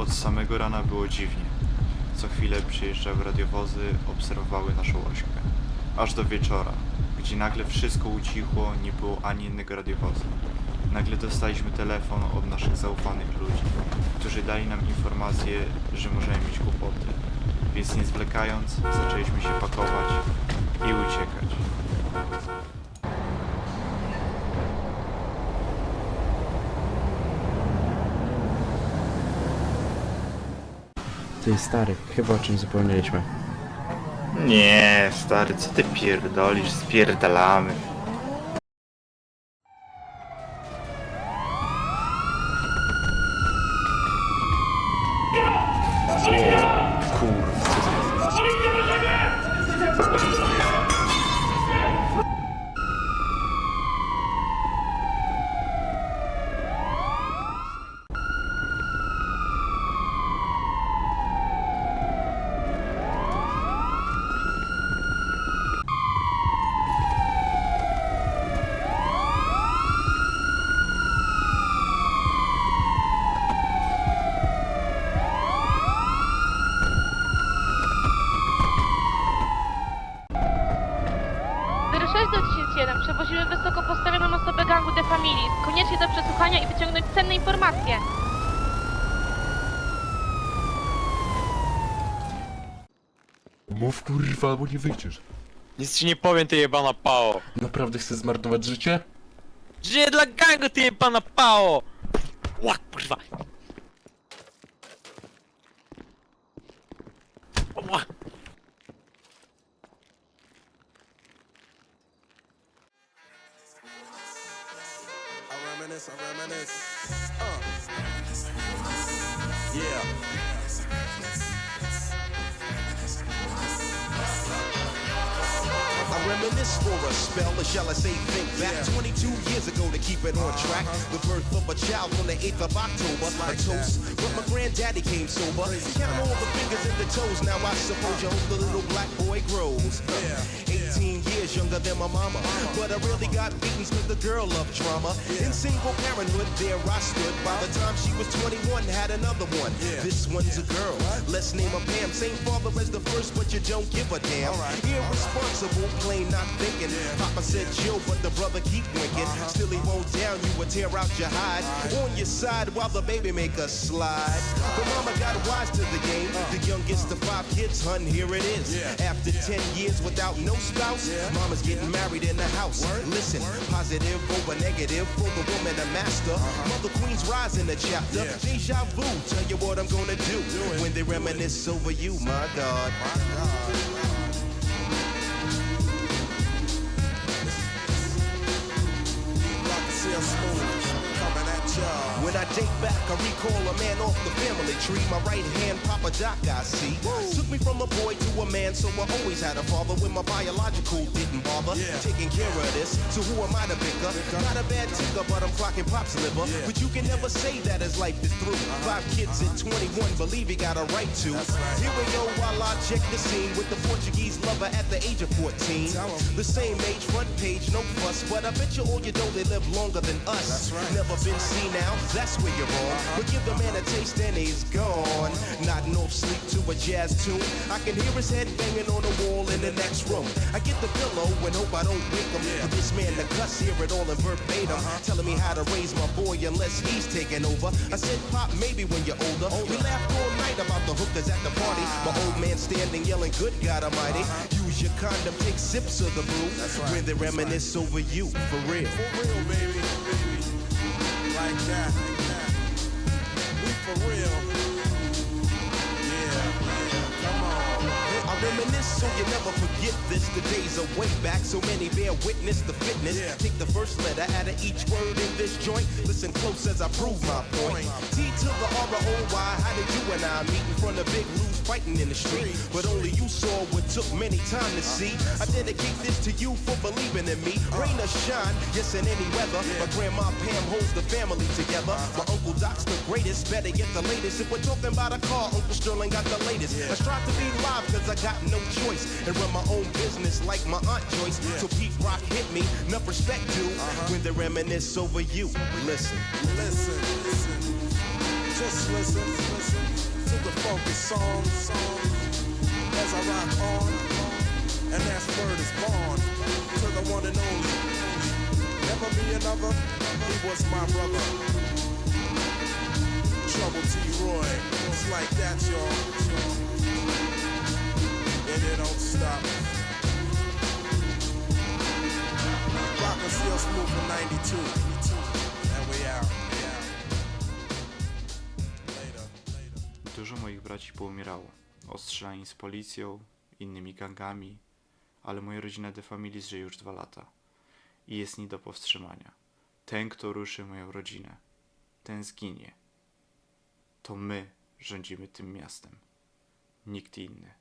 Od samego rana było dziwnie. Co chwilę przyjeżdżały radiowozy, obserwowały naszą ośkę. Aż do wieczora, gdzie nagle wszystko ucichło, nie było ani jednego radiowozu. Nagle dostaliśmy telefon od naszych zaufanych ludzi, którzy dali nam informację, że możemy mieć kłopoty. Więc nie zwlekając, zaczęliśmy się pakować i uciekać. Ty stary, chyba o czymś zapomnieliśmy. Nie, stary, co ty pierdolisz? Spierdalamy. Kurwa, co za... do 1001. Przewozimy wysoko postawioną osobę gangu The Families. Koniecznie do przesłuchania i wyciągnąć cenne informacje. Mów kurwa, albo nie wyjdziesz. Nic ci nie powiem, ty jebana pało. Naprawdę chcesz zmarnować życie? Żyję dla gangu, ty jebana pało! Ła, kurwa! Reminisce, I reminisce. Uh. Yeah. I reminisce for a spell, or shall I say think back 22 years ago to keep it on track. The birth of a child on the 8th of October. a toast, but my granddaddy came sober. Count all the fingers and the toes, now I suppose you hope the little black boy grows. 18 years younger than my mama, but I really got beaten cause the girl loved drama. In single parenthood, there I stood. By the time she was 21, had another one. This one's a girl. Let's name her Pam. Same father as the first, but you don't give a damn. Irresponsible, plain not thinking. Papa said chill, but the brother keep winking. Still he won't down you would tear out your hide. On your side while the baby make a slide. But mama got wise to the game. The youngest of five kids, hun, here it is. After 10 years without no spouse, mama's getting married in the house. Listen, positive over negative for the woman a master. Mother Queen's rise in the chapter. Deja vu, tell you what I'm gonna do. When they reminisce over you, my God. When I date back, I recall a man off the family tree. My right hand, Papa Doc, I see. Took me from a boy to a man, so I always had a father when my biological didn't bother. Taking care of this, so who am I to pick up? Not a bad ticker, but I'm clocking Pop's liver. But you can never say that as life is through. Five kids at 21, believe he got a right to. Here we go while I check the scene with the Portuguese lover at the age of 14. The same age, front page, no fuss, but I bet you all you know they live longer than us. Never been seen now, that's where you're wrong. But give the man a taste and he's gone. Nodding off sleep to a jazz tune. I can hear his head banging on the wall in the next room. I get the pillow and hope I don't wake him. For this man the cuss, hear it all in verbatim. Uh-huh. Telling me how to raise my boy unless he's taking over. I said, Pop, maybe when you're older. We laughed all night about the hookers at the party. Ah. My old man standing yelling, Good God Almighty. Uh-huh. Use your condom, take sips of the brew. When they reminisce over you, for real. For real, baby. Like that. We for real. Reminisce so you never forget this. The days are way back, so many bear witness the fitness. Take the first letter out of each word in this joint. Listen close as I prove my point. T to the R O Y. How did you and I meet in front of Big Lou's fighting in the street? But only you saw what took many time to see. I dedicate this to you for believing in me. Uh. Rain or shine, yes in any weather. My grandma Pam holds the family together. Uh-huh. My uncle Doc's the greatest. Better get the latest. If we're talking about a car, Uncle Sterling got the latest. I strive to be live cause I got no choice. And run my own business like my Aunt Joyce. So Pete Rock hit me, enough respect due. Uh-huh. When they reminisce over you. Listen. Listen, listen. Just listen, listen to the funky song, song as I rock on. And that's word is born to the one and only. Never be another, he was my brother. Trouble T. Roy, it's like that, y'all. For 92. And we out. We out. Later, later. Dużo moich braci poumierało. Ostrzelani z policją, innymi gangami, ale moja rodzina De Familis żyje już dwa lata i jest nie do powstrzymania. Ten, kto ruszy moją rodzinę, ten zginie. To my rządzimy tym miastem, nikt inny.